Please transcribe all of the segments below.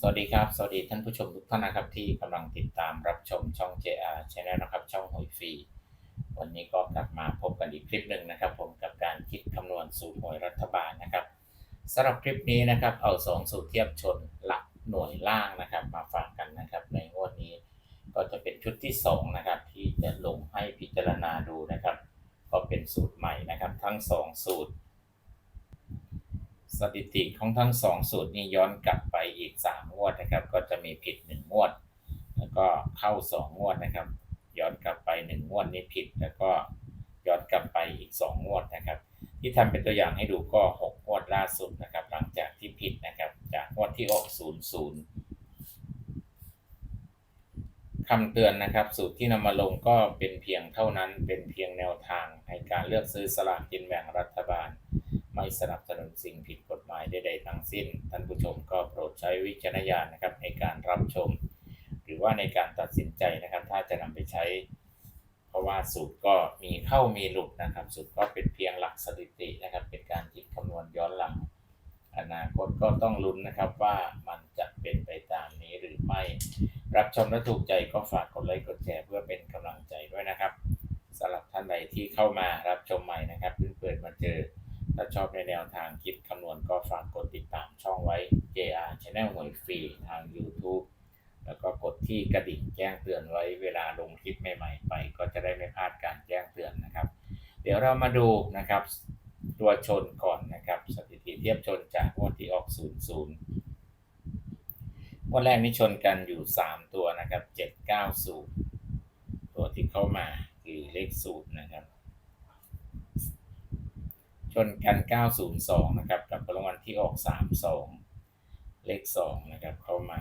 สวัสดีครับ สวัสดีท่านผู้ชมทุกท่านนะครับที่กำลังติดตามรับชมช่อง JR Channel นะครับ ช่องหวยฟรี วันนี้ก็กลับมาพบกันอีกคลิปหนึ่งนะครับ ผมกับการคิดคำนวณสูตรหวยรัฐบาลนะครับสำหรับคลิปนี้นะครับ เอา 2 สูตรเทียบชนหลักหน่วยล่างนะครับ มาฝากกันนะครับ ในงวดนี้ก็จะเป็นชุดที่ 2 นะครับ ที่จะลงให้พิจารณาดูนะครับ ก็เป็นสูตรใหม่นะครับ ทั้ง 2 สูตร สถิติของทั้ง2สูตรนี้ย้อนกลับไปอีก3งวดนะครับ ก็จะมีผิด1งวด แล้วก็เข้า2งวดนะครับ ย้อนกลับไป1งวดนี้ผิด แล้วก็ย้อนกลับไปอีก2งวดนะครับ ที่ทำเป็นตัวอย่างให้ดูก็6งวดล่าสุดนะครับ หลังจากที่ผิดนะครับ จากงวดที่ออก00คำเตือนนะครับ สูตรที่นำมาลงก็เป็นเพียงเท่านั้นเป็นเพียงแนวทางในการเลือกซื้อสลากกินแบ่งรัฐบาล ไม่สนับสนุนสิ่งผิด ใดๆทั้งสิ้น ท่านผู้ชมก็โปรดใช้วิจารณญาณนะครับในการรับชม หรือว่าในการตัดสินใจนะครับ ถ้าจะนำไปใช้ เพราะว่าสูตรก็มีเข้ามีหลุดนะครับ สูตรก็เป็นเพียงหลักสถิตินะครับ เป็นการคิดคำนวณย้อนหลัง อนาคตก็ต้องลุ้นนะครับว่ามันจะเป็นไปตามนี้หรือไม่ รับชมและถูกใจก็ฝากกดไลค์กดแชร์เพื่อเป็นกำลังใจด้วยนะครับสำหรับท่านใดที่เข้ามารับชมใหม่นะครับเพิ่งเปิดมาเจอ ถ้าชอบในแนวทางคิดคำนวณก็ฝากกดติดตามช่องไว้ JR Channel หวยฟรีทาง YouTube แล้วก็กดที่กระดิ่งแจ้งเตือนไว้เวลาลงคลิปใหม่ๆไป ก็จะได้ไม่พลาดการแจ้งเตือนนะครับ เดี๋ยวเรามาดูนะครับ ตัวชนก่อนนะครับ สถิติเทียบชนจากงวดที่ออก 00งวดแรกนี่ชนกันอยู่ 3 ตัวนะครับ 790 ตัวที่เข้ามาคือเลขศูนย์นะครับ ชนกัน 902 นะครับ กับรางวัลที่ออก 32 เลข 2 นะครับ เข้ามา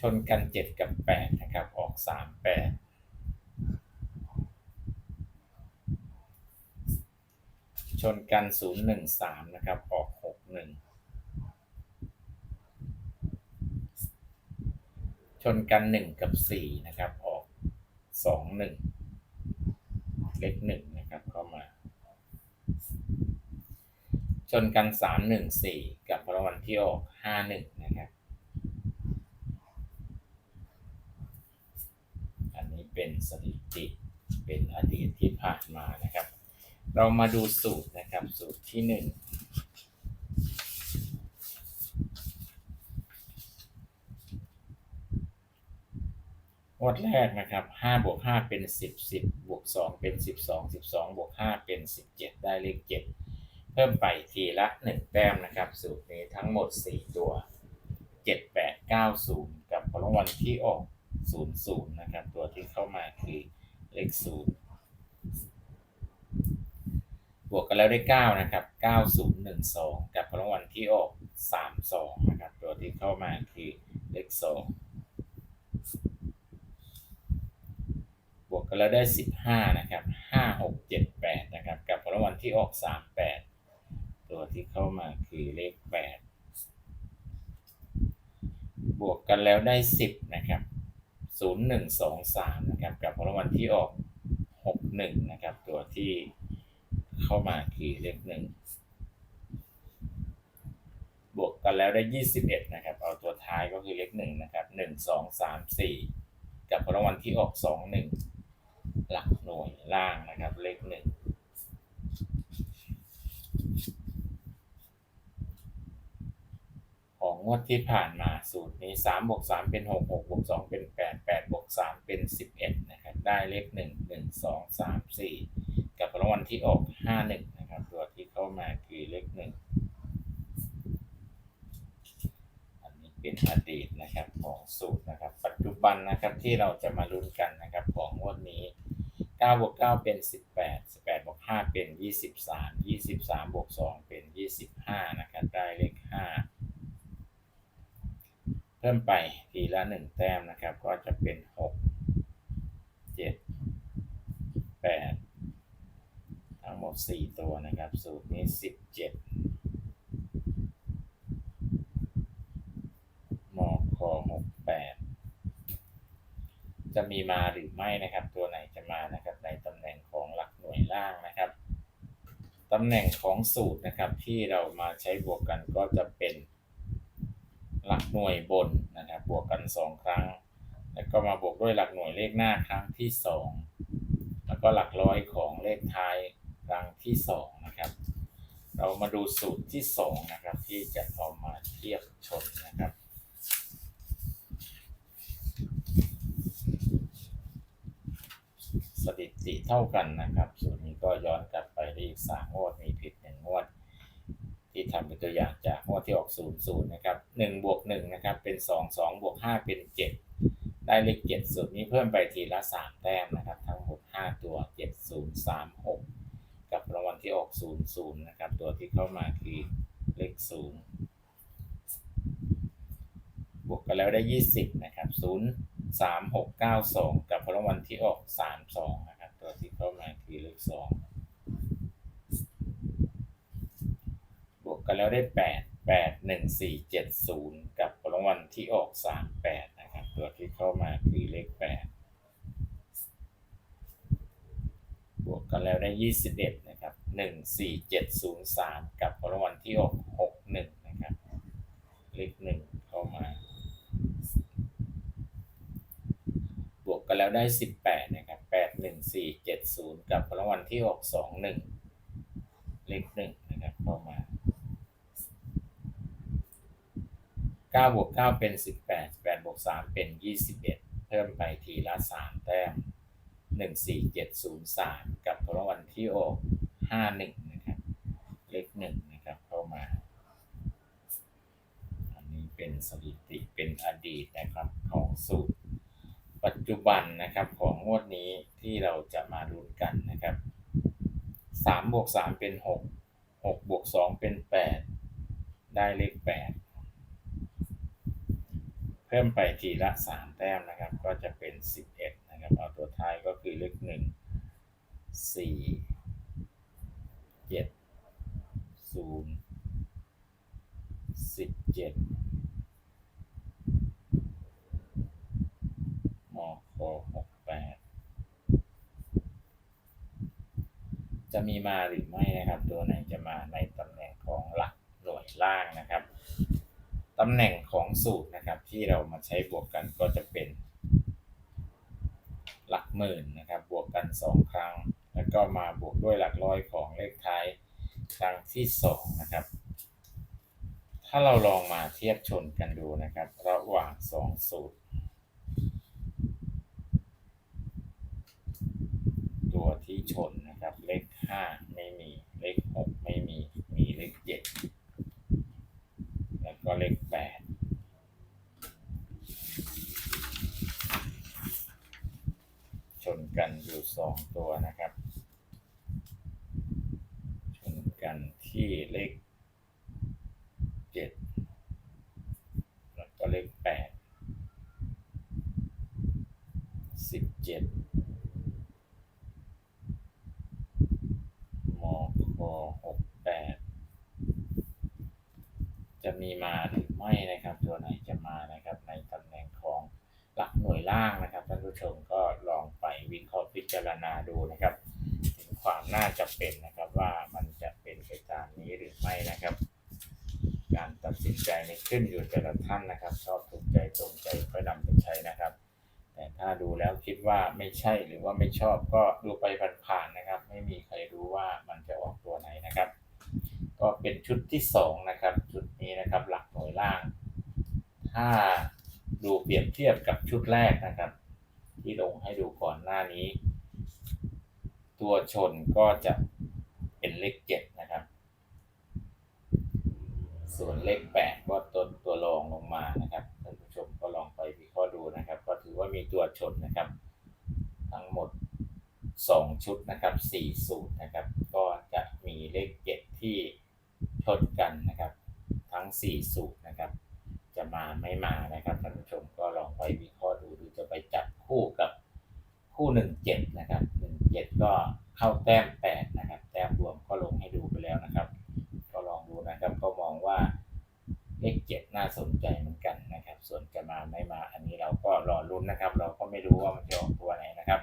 ชนกัน 7 กับ 8 นะครับ ออก 38ชนกัน 013 นะครับ ออก 61 ชนกัน 1 กับ 4 นะครับ ออก 21 เลขหนึ่งนะครับเข้ามา ชนกันสามหนึ่งสี่กับรางวัลที่ออกห้าหนึ่งนะครับ อันนี้เป็นสถิติเป็นอดีตที่ผ่านมานะครับ เรามาดูสูตรนะครับสูตรที่หนึ่ง วดแรกนะครับ5บวก5เป็น 10 10บวก2เป็น 12 12บวก5เป็น 17 ได้เลข 7 เพิ่มไปทีละ 1 แต้มนะครับสูตรนี้ทั้งหมด 4 ตัว 7 8 9 0 กับผลรางวัลที่ออก 0 0 นะครับ ตัวที่เข้ามาคือเลข 0 บวกกันแล้วได้ 9 นะครับ 9012 กับผลรางวัลที่ออก 32 นะครับ ตัวที่เข้ามาคือเลข 2 แล้วได้ 15 นะครับ 5 6 7 8 นะครับ กับรางวัลที่ออก 38 ตัวที่เข้ามาคือเลข 8 บวกกันแล้วได้ 10 นะครับ 0 1 2 3 นะครับ กับรางวัลที่ออก 61 นะครับ ตัวที่เข้ามาคือเลข 1 บวกกันแล้วได้ 21 นะครับ เอาตัวท้ายก็คือเลข 1 นะครับ 1 2 3 4 กับรางวัลที่ออก 2 1 หลักหน่วยล่างนะครับ เลขหนึ่งของงวดที่ผ่านมาสูตรนี้สามบวกสามเป็นหกหกบวกสองเป็นแปดแปดบวกสามเป็นสิบเอ็ดนะครับ ได้เลขหนึ่งหนึ่งสองสามสี่กับรางวัลที่ออกห้าหนึ่งนะครับ ตัวที่เข้ามาคือเลขหนึ่งอันนี้เป็นอดีตนะครับของสูตรนะครับ ปัจจุบันนะครับที่เราจะมาลุ้นกันนะครับของงวดนี้ 9บวก9เป็น 18 18บวก5เป็น 23 23บวก2เป็น 25 นะครับ ได้เลข 5 เพิ่มไปทีละ 1 แต้มนะครับ ก็จะเป็น 6 7 8 ทั้งหมด 4 ตัวนะครับ สูตรนี้ 17มค68จะมีมาหรือไม่นะครับตัว มานะครับในตำแหน่งของหลักหน่วยล่างนะครับตำแหน่งของสูตรนะครับที่เรามาใช้บวกกันก็จะเป็นหลักหน่วยบนนะครับบวกกัน 2 ครั้ง แล้วก็มาบวกด้วยหลักหน่วยเลขหน้าครั้งที่ 2 แล้วก็หลักร้อยของเลขท้ายครั้งที่2นะครับเรามาดูสูตรที่ 2 นะครับ ที่จะเอามาเทียบชนนะครับ สถิติเท่ากันนะครับสูตรนี้ก็ย้อนกลับไปได้อีกสามงวดมีผิดหนึ่งงวด ที่ทำเป็นตัวอย่างจากงวดที่ออก0 0นย์นะครับ1บวก1นะครับเป็น2 2บวก5เป็น7ได้เลข7สูตรนี้เพิ่มไปทีละ3แต้มนะครับ ทั้งหมด5ตัว7 0 3 6กับรางวัลที่ออก0 0นย์ศูนย์นะครับ ตัวที่เข้ามาคือเลข0 บวกกันแล้วได้ 20 นะครับ0 3 6 9 2 กับรางวัลที่ออก 3 2 นะครับ ตัวที่เข้ามาคือเลข2บวกกันแล้วได้ 8 8 1 4 7 0 กับรางวัลที่ออก 3 8 นะครับ ตัวที่เข้ามาคือเลข 8 บวกกันแล้วได้ 21 นะครับ 1 4 7 0 3 กับรางวัลที่ออก 6 1 นะครับ เลข 1 เข้ามา บวกกัน แล้วได้ 18 นะครับ 8 1 4 7 0 กับรางวัลที่ออก2 1 เลข1นะครับเข้ามา9บวก9เป็น 18 8บวก3เป็น 21 เพิ่มไปทีละ 3 แต้ม 1 4 7 0 3 กับรางวัลที่ออก51 นะครับ เลข1นะครับเข้ามา อันนี้เป็นสถิติเป็นอดีตนะครับของสูตร ปัจจุบันนะครับของงวดนี้ที่เราจะมาลุ้นกันนะครับ3บวก3เป็น 6 6บวก2เป็น 8 ได้เลข 8 เพิ่มไปทีละ 3 แต้มนะครับ ก็จะเป็น 11 นะครับ เอาตัวท้ายก็คือเลข 1 4 7 0 17 มค68 จะ มีมาหรือไม่นะครับ ตัวไหนจะมาในตำแหน่งของหลักหน่วยล่างนะครับตำแหน่งของสูตรนะครับที่เรามาใช้บวกกันก็จะเป็น หลักหมื่นนะครับ บวกกัน 2 ครั้ง แล้วก็มาบวกด้วยหลักร้อยของเลขท้ายครั้งที่2นะครับ ถ้าเราลองมาเทียบชนกันดูนะครับ ระหว่าง 2 สูตร ตัวที่ชน นะครับเลข5ไม่มี เลข6ไม่มี มีเลข7แล้วก็เลข8ชนกันอยู่2ตัวนะครับ ชนกันที่เลข7แล้วก็เลข8 17มคหกแปดจะ มีมาหรือไม่นะครับ ตัวไหนจะมานะครับในตำแหน่งของหลักหน่วยล่างนะครับท่านผู้ชมก็ลองไปวิเคราะห์พิจารณาดูนะครับ ถึงความน่าจะเป็นนะครับว่ามันจะเป็นไปตามนี้หรือไม่นะครับ การตัดสินใจในขึ้นอยู่แต่ละท่านนะครับ ชอบถูกใจตรงใจก็นำไปใช้นะครับ แต่ถ้าดูแล้วคิดว่าไม่ใช่หรือว่าไม่ชอบก็ดูไปผ่านๆนะครับ ไม่มีใครรู้ว่ามันจะออกตัวไหนนะครับ ก็เป็นชุดที่สองนะครับชุดนี้นะครับหลักหน่วยล่าง ถ้าดูเปรียบเทียบกับชุดแรกนะครับ ที่ลงให้ดูก่อนหน้านี้ ตัวชนก็จะเป็นเลขเจ็ดนะครับ ส่วนเลขแปดก็ตัวตัวรองลงมานะครับท่านผู้ชมก็ลองไปวิเคราะห์ดูนะครับ ก็ถือว่ามีตัวชนนะครับ ทั้งหมด 2 ชุดนะครับ4สูตรนะครับ ก็จะมีเลขเจ็ดที่ ชนกันนะครับ ทั้ง 4 สูตรนะครับ จะมาไม่มานะครับท่านผู้ชมก็ลองไปวิเคราะห์ดูหรือจะไปจับคู่กับคู่ 1 7 นะครับ 1 7 ก็เข้าแต้ม 8 นะครับ แต้มรวมก็ลงให้ดูไปแล้วนะครับ ก็ลองดูนะครับก็มองว่าเลขเจ็ดน่าสนใจเหมือนกันนะครับ ส่วนจะมาไม่มาอันนี้เราก็รอลุ้นนะครับ เราก็ไม่รู้ว่ามันจะออกตัวไหนนะครับ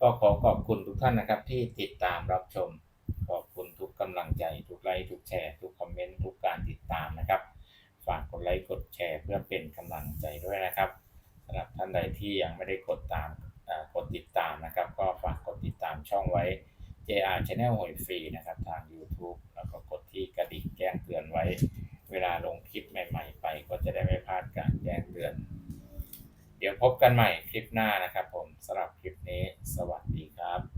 ก็ขอขอบคุณทุกท่านนะครับที่ติดตามรับชม ขอบคุณทุกกำลังใจ ทุกไลค์ทุกแชร์ทุก ไลค์กดแชร์เพื่อเป็นกำลังใจด้วยนะครับสำหรับท่านใดที่ยังไม่ได้กดตามกดติดตามนะครับ ก็ฝากกดติดตามช่องไว้ JR Channel หวยฟรีนะครับทาง YouTube แล้วก็กดที่กระดิ่งแจ้งเตือนไว้ เวลาลงคลิปใหม่ ๆ ไปก็จะได้ไม่พลาดการแจ้งเตือน เดี๋ยวพบกันใหม่คลิปหน้านะครับผมสำหรับคลิปนี้สวัสดีครับ